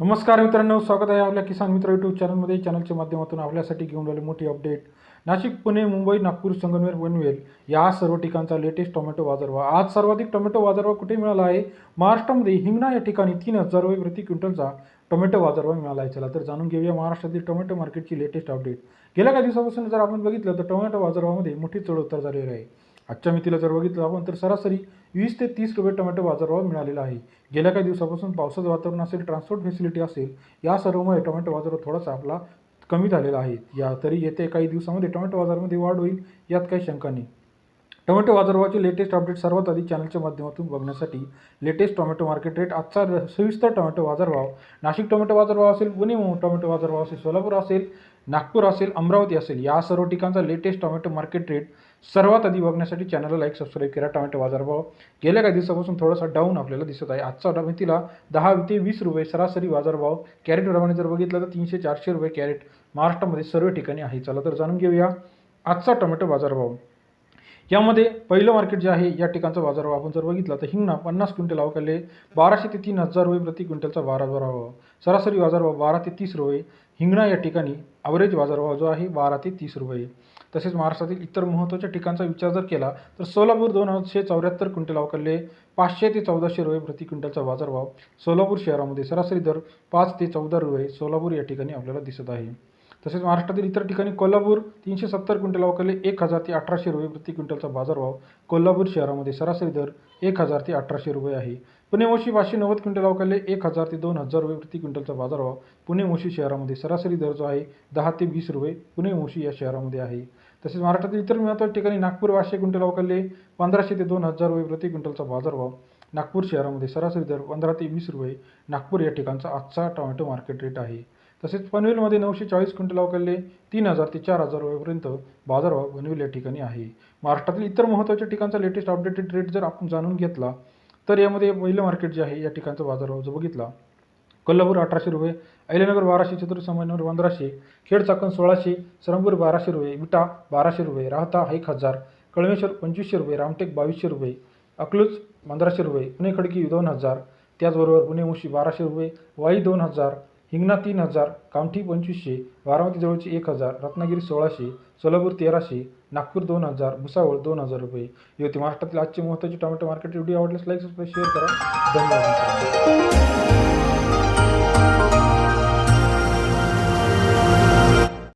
नमस्कार मित्रांनो स्वागत आहे आपल्या किसान मित्र यूट्यूब चॅनलमध्ये चॅनलच्या माध्यमातून आपल्यासाठी घेऊन आले मोठी अपडेट नाशिक पुणे मुंबई नागपूर संगमनेर पनवेल या सर्व ठिकाणचा लेटेस्ट टोमॅटो बाजारभाव. आज सर्वाधिक टोमॅटो बाजारभाव कुठे मिळाला आहे? महाराष्ट्रामध्ये हिंगणा या ठिकाणी तीन हजार रुपये प्रति क्विंटलचा टोमॅटो बाजारभाव मिळाला आहे. चला तर जाणून घेऊया महाराष्ट्रातील टोमॅटो मार्केटची लेटेस्ट अपडेट गेल्या काही दिवसापासून जर आपण बघितलं तर टोमॅटो बाजारभावामध्ये मोठी चढ उतार झालेली आहे. आजच्या मितीला जर बघितलं आपण तर सरासरी वीस ते तीस रुपये टोमॅटो बाजारभाव मिळालेला आहे. गेल्या काही दिवसापासून पावसाचं वातावरण असेल ट्रान्सपोर्ट फॅसिलिटी असेल या सर्वमुळे टोमॅटो बाजार थोडासा आपला कमी झालेला आहे. या तरी येते काही दिवसामध्ये टोमॅटो बाजारामध्ये वाढ होईल यात काही शंका नाही. टोमॅटो बाजारभावाचे लेटेस्ट अपडेट सर्वात आधी चॅनलच्या माध्यमातून बघण्यासाठी लेटेस्ट टोमॅटो मार्केट रेट आजचा र- सविस्तर टोमॅटो बाजारभाव. नाशिक टोमॅटो बाजारभाव असेल पुणे टोमॅटो बाजारभाव असेल सोलापूर असेल नागपूर असेल अमरावती असेल या सर्व ठिकाणचा लेटेस्ट टोमॅटो मार्केट रेट सर्वात आधी बघण्यासाठी चॅनलला लाईक सबस्क्राईब करा. टोमॅटो बाजारभाव गेल्या काही दिवसापासून थोडासा डाऊन आपल्याला दिसत आहे. आजचा मितीला दहा ते वीस रुपये सरासरी बाजारभाव. कॅरेटप्रमाणे जर बघितलं तर तीनशे चारशे रुपये कॅरेट महाराष्ट्रामध्ये सर्व ठिकाणी आहे. चला तर जाणून घेऊया आजचा टोमॅटो बाजारभाव. यामध्ये पहिलं मार्केट जे आहे या ठिकाणचा बाजारभाव आपण जर बघितला तर हिंगणा पन्नास क्विंटल अवकाले बाराशे ते तीन हजार रुपये प्रति क्विंटलचा बाजारभाव. सरासरी बाजारभाव बारा ते तीस रुपये. हिंगणा या ठिकाणी ॲव्हरेज बाजारभाव जो आहे बारा ते तीस रुपये. तसेच महाराष्ट्रातील इतर महत्त्वाच्या ठिकाणचा विचार जर केला तर सोलापूर दोनशे चौऱ्याहत्तर क्विंटल अवकाले पाचशे ते चौदाशे रुपये प्रति क्विंटलचा बाजारभाव सोलापूर शहरामध्ये सरासरी दर पाच ते चौदा रुपये सोलापूर या ठिकाणी आपल्याला दिसत आहे. तसेच महाराष्ट्रातील इतर ठिकाणी कोल्हापूर तीनशे सत्तर क्विंटल अवकाले एक हजार ते अठराशे रुपये प्रति क्विंटलचा बाजारभाव कोल्हापूर शहरामध्ये सरासरी दर एक हजार ते अठराशे रुपये आहे. पुणे मोशी पाचशे नव्वद क्विंटल अवकाले एक हजार ते दोन हजार रुपये प्रति क्विंटलचा बाजारभाव पुणे मोशी शहरामध्ये सरासरी दर जो आहे दहा ते वीस रुपये पुणे मोशी या शहरामध्ये आहे. तसेच महाराष्ट्रातील इतर महत्त्वाच्या ठिकाणी नागपूर पाचशे क्विंटल अवकाले पंधराशे ते दोन हजार रुपये प्रति क्विंटलचा बाजारभाव नागपूर शहरामध्ये सरासरी दर पंधरा ते वीस रुपये नागपूर या ठिकाणचा आजचा टोमॅटो मार्केट रेट आहे. तसेच पनवेलमध्ये नऊशे चाळीस क्विंटल अवकाले तीन हजार ते चार हजार रुपयेपर्यंत बाजारभाव पनवेल या ठिकाणी आहे. महाराष्ट्रातील इतर महत्त्वाच्या ठिकाणचा लेटेस्ट अपडेटेड रेट जर आपण जाणून घेतला तर यामध्ये पहिलं मार्केट जे आहे या ठिकाणचा बाजारभाव जर बघितला कोल्हापूर अठराशे रुपये अहिल्यानगर बाराशे चतुर्थ पंधराशे खेड चाकण सोळाशे सरंपूर बाराशे रुपये विटा बाराशे रुपये राहता एक हजार कळमेश्वर पंचवीसशे रुपये रामटेक बावीसशे रुपये अकलूज पंधराशे रुपये पुणे खडकी दोन हजार त्याचबरोबर पुणे मुशी बाराशे रुपये वाई दोन हजार हिंगणा तीन हजार कामठी पंचवीसशे बारामती जवळची एक हजार रत्नागिरी सोळाशे सोलापूर तेराशे नागपूर दोन हजार भुसावळ दोन हजार रुपये. ही होती महाराष्ट्रातील आजचे महत्त्वाची टोमॅटो मार्केट व्हिडिओ आवडल्यास लाईक सबस्क्राईब शेअर करा. धन्यवाद